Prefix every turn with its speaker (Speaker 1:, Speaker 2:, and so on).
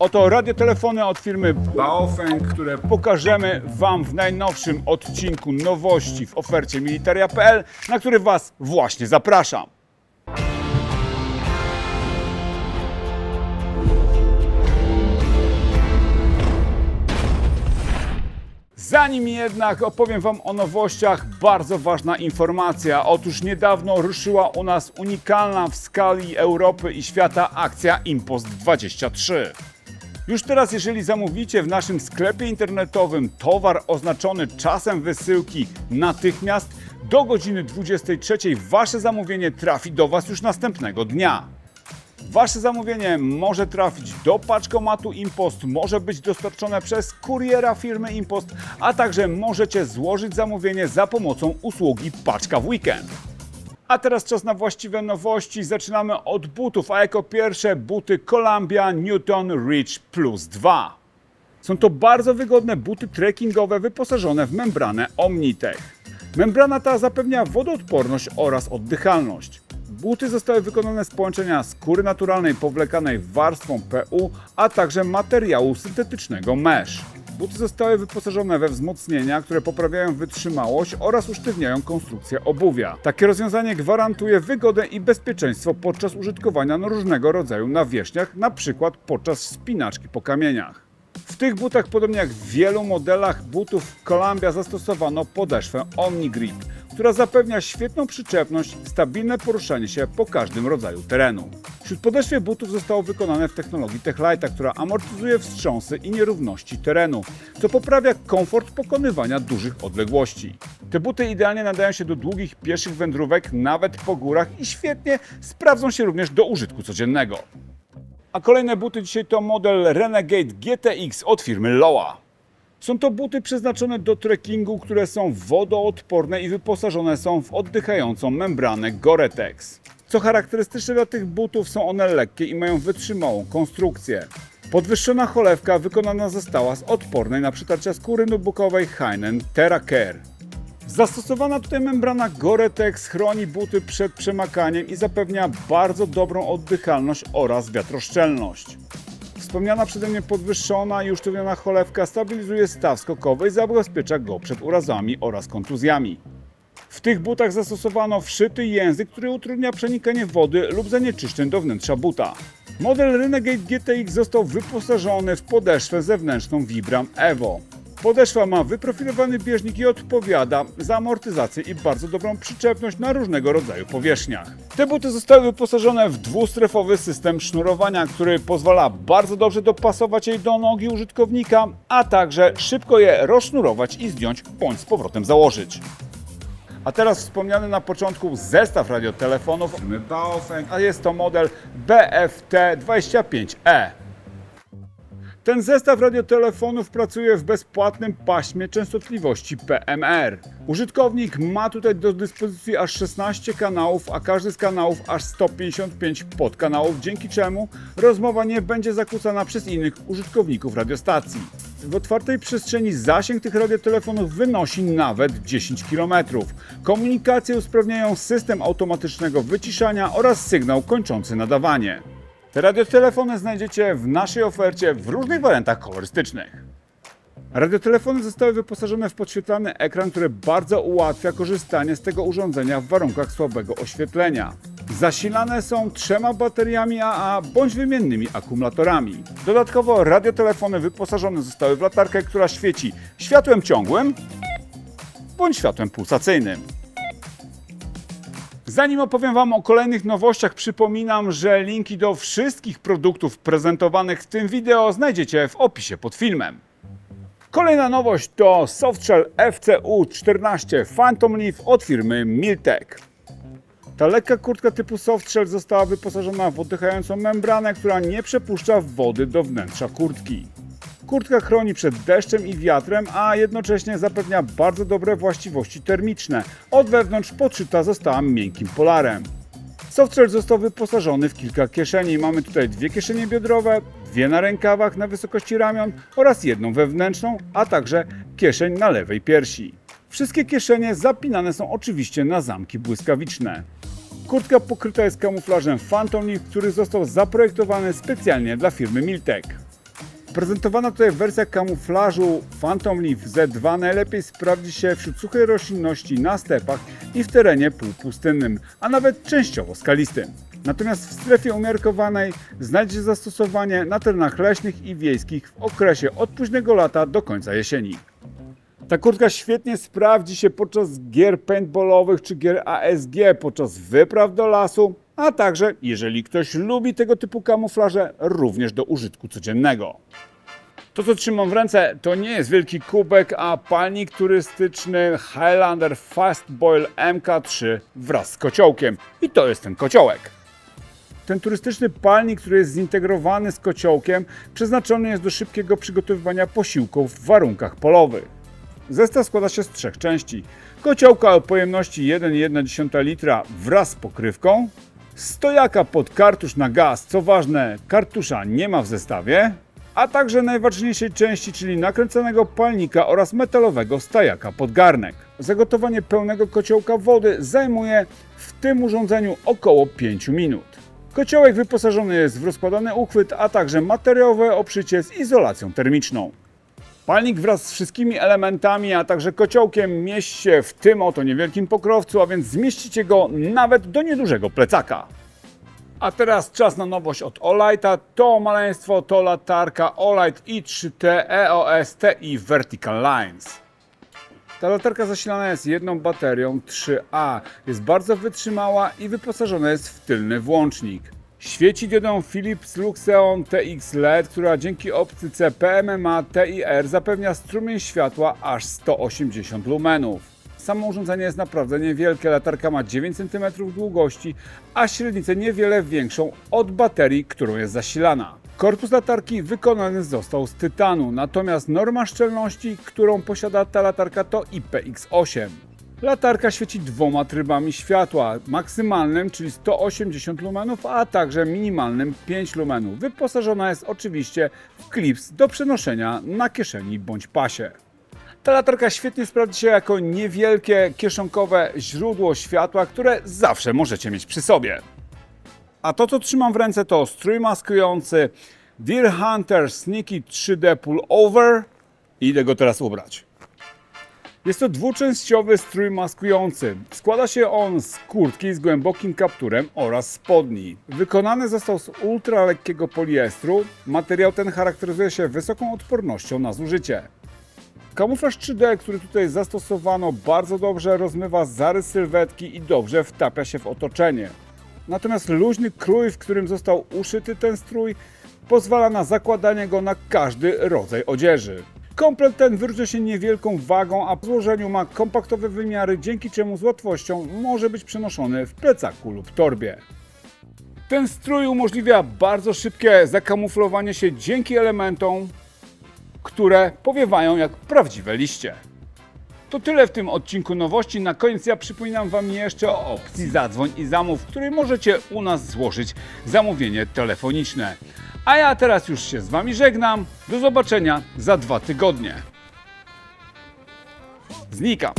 Speaker 1: Oto radiotelefony od firmy Baofeng, które pokażemy Wam w najnowszym odcinku nowości w ofercie militaria.pl, na który Was właśnie zapraszam. Zanim jednak opowiem Wam o nowościach, bardzo ważna informacja. Otóż niedawno ruszyła u nas unikalna w skali Europy i świata akcja Impost 23. Już teraz, jeżeli zamówicie w naszym sklepie internetowym towar oznaczony czasem wysyłki natychmiast, do godziny 23 Wasze zamówienie trafi do Was już następnego dnia. Wasze zamówienie może trafić do paczkomatu Impost, może być dostarczone przez kuriera firmy Impost, a także możecie złożyć zamówienie za pomocą usługi Paczka w Weekend. A teraz czas na właściwe nowości. Zaczynamy od butów, a jako pierwsze buty Columbia Newton Reach Plus 2. Są to bardzo wygodne buty trekkingowe wyposażone w membranę Omnitech. Membrana ta zapewnia wodoodporność oraz oddychalność. Buty zostały wykonane z połączenia skóry naturalnej powlekanej warstwą PU, a także materiału syntetycznego mesh. Buty zostały wyposażone we wzmocnienia, które poprawiają wytrzymałość oraz usztywniają konstrukcję obuwia. Takie rozwiązanie gwarantuje wygodę i bezpieczeństwo podczas użytkowania na różnego rodzaju nawierzchniach, np. podczas wspinaczki po kamieniach. W tych butach, podobnie jak w wielu modelach butów Columbia, zastosowano podeszwę OmniGrip, która zapewnia świetną przyczepność, stabilne poruszanie się po każdym rodzaju terenu. Wśród butów zostało wykonane w technologii Techlite'a, która amortyzuje wstrząsy i nierówności terenu, co poprawia komfort pokonywania dużych odległości. Te buty idealnie nadają się do długich pieszych wędrówek, nawet po górach i świetnie sprawdzą się również do użytku codziennego. A kolejne buty dzisiaj to model Renegade GTX od firmy Loa. Są to buty przeznaczone do trekkingu, które są wodoodporne i wyposażone są w oddychającą membranę Gore-Tex. Co charakterystyczne dla tych butów, są one lekkie i mają wytrzymałą konstrukcję. Podwyższona cholewka wykonana została z odpornej na przytarcia skóry nubukowej Heinen TerraCare. Zastosowana tutaj membrana Gore-Tex chroni buty przed przemakaniem i zapewnia bardzo dobrą oddychalność oraz wiatroszczelność. Wspomniana przeze mnie podwyższona i usztywniona cholewka stabilizuje staw skokowy i zabezpiecza go przed urazami oraz kontuzjami. W tych butach zastosowano wszyty język, który utrudnia przenikanie wody lub zanieczyszczeń do wnętrza buta. Model Renegade GTX został wyposażony w podeszwę zewnętrzną Vibram Evo. Podeszwa ma wyprofilowany bieżnik i odpowiada za amortyzację i bardzo dobrą przyczepność na różnego rodzaju powierzchniach. Te buty zostały wyposażone w dwustrefowy system sznurowania, który pozwala bardzo dobrze dopasować je do nogi użytkownika, a także szybko je rozsznurować i zdjąć bądź z powrotem założyć. A teraz wspomniany na początku zestaw radiotelefonów a jest to model BFT25E. Ten zestaw radiotelefonów pracuje w bezpłatnym paśmie częstotliwości PMR. Użytkownik ma tutaj do dyspozycji aż 16 kanałów, a każdy z kanałów aż 155 podkanałów, dzięki czemu rozmowa nie będzie zakłócana przez innych użytkowników radiostacji. W otwartej przestrzeni zasięg tych radiotelefonów wynosi nawet 10 km. Komunikację usprawniają system automatycznego wyciszania oraz sygnał kończący nadawanie. Te radiotelefony znajdziecie w naszej ofercie w różnych wariantach kolorystycznych. Radiotelefony zostały wyposażone w podświetlany ekran, który bardzo ułatwia korzystanie z tego urządzenia w warunkach słabego oświetlenia. Zasilane są trzema bateriami AA bądź wymiennymi akumulatorami. Dodatkowo radiotelefony wyposażone zostały w latarkę, która świeci światłem ciągłym bądź światłem pulsacyjnym. Zanim opowiem Wam o kolejnych nowościach, przypominam, że linki do wszystkich produktów prezentowanych w tym wideo znajdziecie w opisie pod filmem. Kolejna nowość to Softshell FCU14 Phantom Leaf od firmy Miltech. Ta lekka kurtka typu Softshell została wyposażona w oddychającą membranę, która nie przepuszcza wody do wnętrza kurtki. Kurtka chroni przed deszczem i wiatrem, a jednocześnie zapewnia bardzo dobre właściwości termiczne. Od wewnątrz podszyta została miękkim polarem. Softshell został wyposażony w kilka kieszeni. Mamy tutaj dwie kieszenie biodrowe, dwie na rękawach na wysokości ramion oraz jedną wewnętrzną, a także kieszeń na lewej piersi. Wszystkie kieszenie zapinane są oczywiście na zamki błyskawiczne. Kurtka pokryta jest kamuflażem Phantom Leaf, który został zaprojektowany specjalnie dla firmy Miltech. Prezentowana tutaj wersja kamuflażu Phantom Leaf Z2 najlepiej sprawdzi się wśród suchej roślinności na stepach i w terenie półpustynnym, a nawet częściowo skalistym. Natomiast w strefie umiarkowanej znajdzie zastosowanie na terenach leśnych i wiejskich w okresie od późnego lata do końca jesieni. Ta kurtka świetnie sprawdzi się podczas gier paintballowych czy gier ASG, podczas wypraw do lasu, a także, jeżeli ktoś lubi tego typu kamuflaże, również do użytku codziennego. To, co trzymam w ręce, to nie jest wielki kubek, a palnik turystyczny Highlander Fast Boil MK3 wraz z kociołkiem. I to jest ten kociołek. Ten turystyczny palnik, który jest zintegrowany z kociołkiem, przeznaczony jest do szybkiego przygotowywania posiłków w warunkach polowych. Zestaw składa się z trzech części. Kociołka o pojemności 1,1 litra wraz z pokrywką, stojaka pod kartusz na gaz, co ważne, kartusza nie ma w zestawie, a także najważniejszej części, czyli nakręconego palnika oraz metalowego stajaka pod garnek. Zagotowanie pełnego kociołka wody zajmuje w tym urządzeniu około 5 minut. Kociołek wyposażony jest w rozkładany uchwyt, a także materiałowe obszycie z izolacją termiczną. Palnik wraz z wszystkimi elementami, a także kociołkiem mieści się w tym oto niewielkim pokrowcu, a więc zmieścicie go nawet do niedużego plecaka. A teraz czas na nowość od Olighta. To maleństwo to latarka Olight i3T EOS TI Vertical Lines. Ta latarka zasilana jest jedną baterią 3A. Jest bardzo wytrzymała i wyposażona jest w tylny włącznik. Świeci diodą Philips Luxeon TX LED, która dzięki optyce PMMA TIR zapewnia strumień światła aż 180 lumenów. Samo urządzenie jest naprawdę niewielkie. Latarka ma 9 cm długości, a średnicę niewiele większą od baterii, którą jest zasilana. Korpus latarki wykonany został z tytanu, natomiast norma szczelności, którą posiada ta latarka to IPX8. Latarka świeci dwoma trybami światła, maksymalnym, czyli 180 lumenów, a także minimalnym 5 lumenów. Wyposażona jest oczywiście w klips do przenoszenia na kieszeni bądź pasie. Ta latarka świetnie sprawdzi się jako niewielkie kieszonkowe źródło światła, które zawsze możecie mieć przy sobie. A to, co trzymam w ręce, to strój maskujący Deer Hunter Sneaky 3D Pullover. I idę go teraz ubrać. Jest to dwuczęściowy strój maskujący. Składa się on z kurtki z głębokim kapturem oraz spodni. Wykonany został z ultralekkiego poliestru. Materiał ten charakteryzuje się wysoką odpornością na zużycie. Kamuflaż 3D, który tutaj zastosowano, bardzo dobrze rozmywa zarys sylwetki i dobrze wtapia się w otoczenie. Natomiast luźny krój, w którym został uszyty ten strój, pozwala na zakładanie go na każdy rodzaj odzieży. Komplet ten wyróżnia się niewielką wagą, a w złożeniu ma kompaktowe wymiary, dzięki czemu z łatwością może być przenoszony w plecaku lub torbie. Ten strój umożliwia bardzo szybkie zakamuflowanie się dzięki elementom, które powiewają jak prawdziwe liście. To tyle w tym odcinku nowości. Na koniec ja przypominam Wam jeszcze o opcji Zadzwoń i Zamów, w której możecie u nas złożyć zamówienie telefoniczne. A ja teraz już się z Wami żegnam. Do zobaczenia za dwa tygodnie. Znikam.